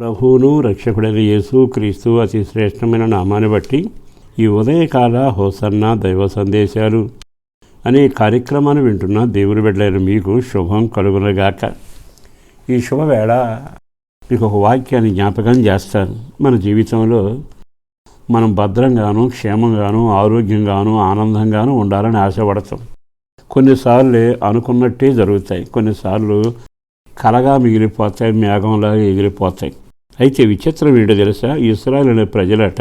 ప్రభువును రక్షకుడైన యేసు క్రీస్తు అతి శ్రేష్టమైన నామాన్ని బట్టి ఈ ఉదయకాల హోసన్న దైవ సందేశాలు అనే కార్యక్రమాన్ని వింటున్న దేవుని బిడ్డలైన మీకు శుభం కలుగునగాక. ఈ శుభవేళ మీకు ఒక వాక్యాన్ని జ్ఞాపకం చేస్తాను. మన జీవితంలో మనం భద్రంగాను క్షేమంగాను ఆరోగ్యంగాను ఆనందంగాను ఉండాలని ఆశపడతాం. కొన్నిసార్లు అనుకున్నట్టే జరుగుతాయి. కొన్నిసార్లు కలగా మిగిలిపోతాయి మేఘంలాగా ఎగిరిపోతాయి. అయితే విచిత్రం ఏంటో తెలుసా? ఇస్రాయల్ అనే ప్రజలట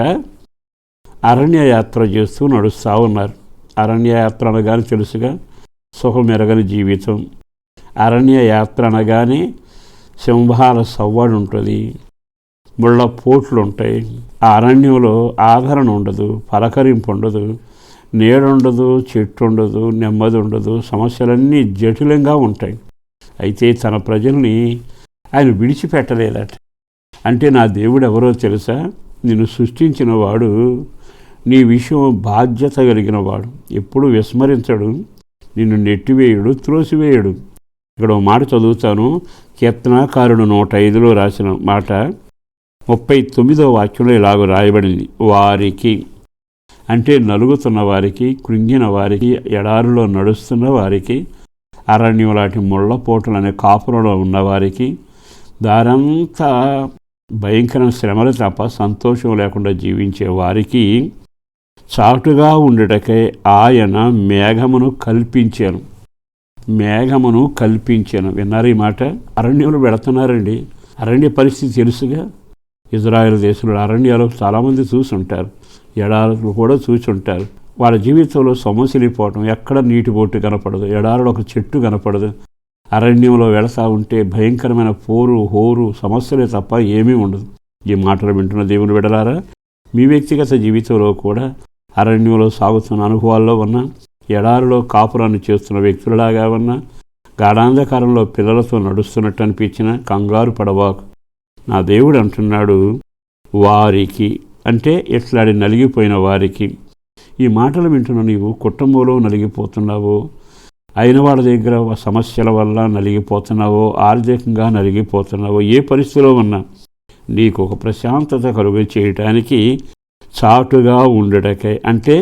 అరణ్య యాత్ర చేస్తూ నడుస్తూ ఉన్నారు. అరణ్యయాత్ర అనగానే తెలుసుగా సుఖమెరగని జీవితం. అరణ్య యాత్ర అనగానే సింహాల సవ్వడి ఉంటుంది ముళ్ళ పోట్లు ఉంటాయి. ఆ అరణ్యంలో ఆదరణ ఉండదు పలకరింపు ఉండదు నీడుండదు చెట్టు ఉండదు నెమ్మది ఉండదు సమస్యలన్నీ జటిలంగా ఉంటాయి. అయితే తన ప్రజల్ని ఆయన విడిచిపెట్టలేదట. అంటే నా దేవుడు ఎవరో తెలుసా? నిన్ను సృష్టించిన వాడు నీ విషయం బాధ్యత కలిగిన వాడు. ఎప్పుడు విస్మరించడు నిన్ను నెట్టివేయడు త్రోసివేయుడు. ఇక్కడ ఒక మాట చదువుతాను. కీర్తనాకారుడు నూట ఐదులో రాసిన మాట ముప్పై తొమ్మిదో వాక్యంలో ఇలాగ రాయబడింది. వారికి అంటే నలుగుతున్న వారికి కృంగిన వారికి ఎడారిలో నడుస్తున్న వారికి అరణ్యం లాంటి ముళ్ళపోటలు అనే కాపురంలో ఉన్నవారికి దారంతా భయంకర శ్రమలు తప్ప సంతోషం లేకుండా జీవించే వారికి చాటుగా ఉండుటకై ఆయన మేఘమును కల్పించాను. మేఘమును కల్పించాను. విన్నారు ఈ మాట? అరణ్యంలో పెడుతున్నారండి అరణ్య పరిస్థితి తెలుసుగా? ఇజ్రాయెల్ దేశంలో అరణ్యాలు చాలామంది చూసుంటారు. ఎడారులు కూడా చూసుంటారు. వాళ్ళ జీవితంలో సమస్యలిపోవటం ఎక్కడ నీటి బొట్టు కనపడదు. ఎడారులో ఒక చెట్టు కనపడదు. అరణ్యంలో వెళతా ఉంటే భయంకరమైన పోరు హోరు సమస్యలే తప్ప ఏమీ ఉండదు. ఈ మాటలు వింటున్న దేవుని విడలారా మీ వ్యక్తిగత జీవితంలో కూడా అరణ్యంలో సాగుతున్న అనుభవాల్లో ఉన్న ఎడారిలో కాపురాన్ని చేస్తున్న వ్యక్తులలాగా ఉన్న గాఢాంధకారంలో పిల్లలతో నడుస్తున్నట్టు అనిపించిన కంగారు పడవాకు నా దేవుడు అంటున్నాడు వారికి అంటే ఇట్లాడి నలిగిపోయిన వారికి. ఈ మాటలు వింటున్న నీవు కుటుంబంలో నలిగిపోతున్నావు అయిన వాళ్ళ దగ్గర సమస్యల వల్ల నలిగిపోతున్నావో ఆర్థికంగా నలిగిపోతున్నావో ఏ పరిస్థితిలో ఉన్నా నీకు ఒక ప్రశాంతత కలుగు చేయటానికి చాటుగా ఉండటకై. అంటే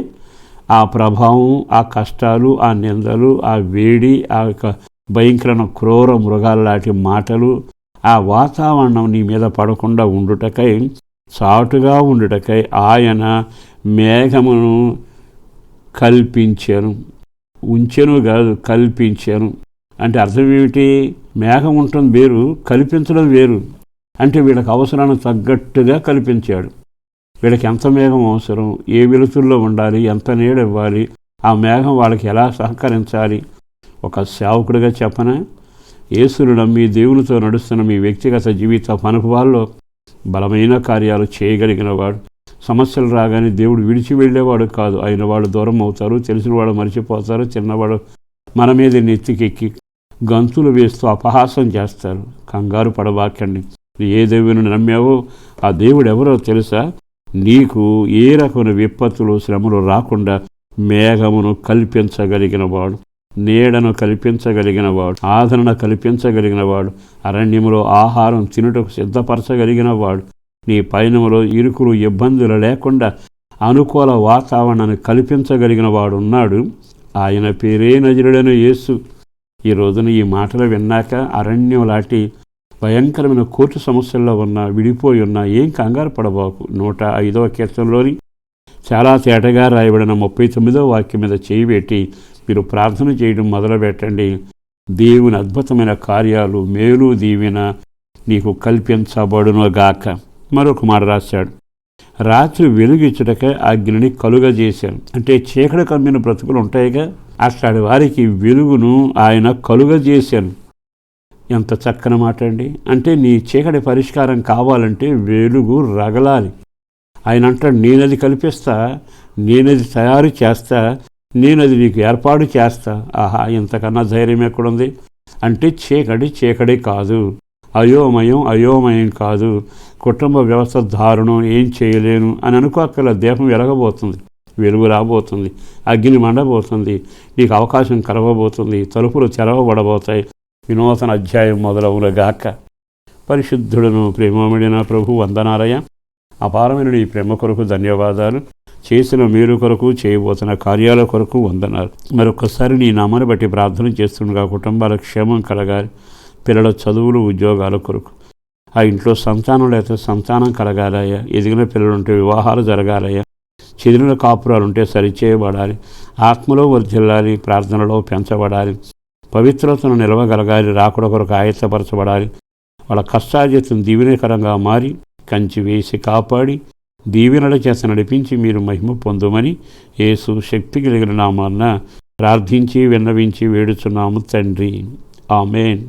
ఆ ప్రభావం ఆ కష్టాలు ఆ నిందలు ఆ వేడి ఆ యొక్క భయంకరమైన క్రూర మృగాల లాంటి మాటలు ఆ వాతావరణం నీ మీద పడకుండా ఉండుటకై చాటుగా ఉండుటకై ఆయన మేఘమును కల్పించాను. ఉంచెను కాదు కల్పించాను. అంటే అర్థం ఏమిటి? మేఘం ఉంటుంది వేరు కల్పించడం వేరు. అంటే వీళ్ళకి అవసరానికి తగ్గట్టుగా కల్పించాడు. వీళ్ళకి ఎంత మేఘం అవసరం? ఏ వెలుతుల్లో ఉండాలి? ఎంత నీడ ఇవ్వాలి? ఆ మేఘం వాళ్ళకి ఎలా సహకరించాలి? ఒక సేవకుడిగా చెప్పన? యేసును నమ్మి దేవునితో నడుస్తున్న మీ వ్యక్తిగత జీవిత అనుభవాల్లో బలమైన కార్యాలు చేయగలిగిన వాడు సమస్యలు రాగానే దేవుడు విడిచి వెళ్ళేవాడు కాదు. అయిన వాళ్ళు దూరం అవుతారు తెలిసిన వాళ్ళు మర్చిపోతారు చిన్నవాడు మన మీద నెత్తికెక్కి గంతులు వేస్తూ అపహాసం చేస్తారు. కంగారు పడబాకండి. ఏ దేవుని నమ్మావో ఆ దేవుడు ఎవరో తెలుసా? నీకు ఏ రకమైన విపత్తులు శ్రమలు రాకుండా మేఘమును కల్పించగలిగిన వాడు నీడను కల్పించగలిగిన వాడు ఆదరణ కల్పించగలిగిన వాడు అరణ్యములో ఆహారం తినుటకు సిద్ధపరచగలిగిన వాడు నీ పయనంలో ఇరుకులు ఇబ్బందులు లేకుండా అనుకూల వాతావరణాన్ని కల్పించగలిగిన వాడున్నాడు. ఆయన పేరే నజరుడైన యేసు. ఈ రోజున ఈ మాటలు విన్నాక అరణ్యం లాంటి భయంకరమైన కోర్టు సమస్యల్లో ఉన్న విడిపోయి ఉన్న ఏం కంగారు పడబాకు. నూట ఐదవ కీర్తనలోని చాలా తేటగా రాయబడిన ముప్పై తొమ్మిదవ వాక్యం మీద చేయిబెట్టి మీరు ప్రార్థన చేయడం మొదలుపెట్టండి. దేవుని అద్భుతమైన కార్యాలు మేలు దీవెన నీకు కల్పించబడునుగాక. మరొక మాట రాశాడు. రాత్రి వెలుగిచ్చుటకే అగ్నిని కలుగజేశాను అంటే చీకటి కమ్మిన బ్రతుకులు ఉంటాయిగా? అట్లాంటి వారికి వెలుగును ఆయన కలుగజేశాను. ఎంత చక్కని మాట అండి అంటే నీ చీకటి పరిష్కారం కావాలంటే వెలుగు రగలాలి. ఆయన అంటాడు నేనది కల్పిస్తా నేనది తయారు చేస్తా నేనది నీకు ఏర్పాటు చేస్తా. ఆహా ఇంతకన్నా ధైర్యం ఎక్కడుంది? అంటే చీకటి చీకటి కాదు. అయోమయం అయోమయం కాదు. కుటుంబ వ్యవస్థ దారుణం ఏం చేయలేను అని అనుకోక్కల దేహం వెలగబోతుంది వెలుగు రాబోతుంది అగ్ని మండబోతుంది నీకు అవకాశం కలవబోతుంది తలుపులు తెరవబడబోతాయి. వినూతన అధ్యాయం మొదలవునగాక. పరిశుద్ధుడను ప్రేమమిడిన ప్రభు వందనాలయ. అపారమైన నీ ప్రేమ కొరకు ధన్యవాదాలు. చేసిన మీరు కొరకు చేయబోతున్న కార్యాల కొరకు వందనాలు. మరొకసారి నీ నామాన్ని బట్టి ప్రార్థన చేస్తుండగా కుటుంబాల క్షేమం కలగాలి. పిల్లల చదువులు ఉద్యోగాల కొరకు. ఆ ఇంట్లో సంతానం లేకపోతే సంతానం కలగాలయ్యా. ఎదిగిన పిల్లలుంటే వివాహాలు జరగాలయ్యా. చెదిరిన కాపురాలుంటే సరిచేయబడాలి. ఆత్మలో వర్ధిల్లాలి ప్రార్థనలో పెంచబడాలి. పవిత్రతను నిలవగలగాలి రాకుడ కొరకు ఆయత్తపరచబడాలి. వాళ్ళ కష్టార్జితం దీవెనకరంగా మారి కంచి వేసి కాపాడి దీవెనల చేత నడిపించి మీరు మహిమ పొందుమని యేసు శక్తి కలిగిన నామాన్న ప్రార్థించి విన్నవించి వేడుచున్నాము తండ్రి. ఆమెన్.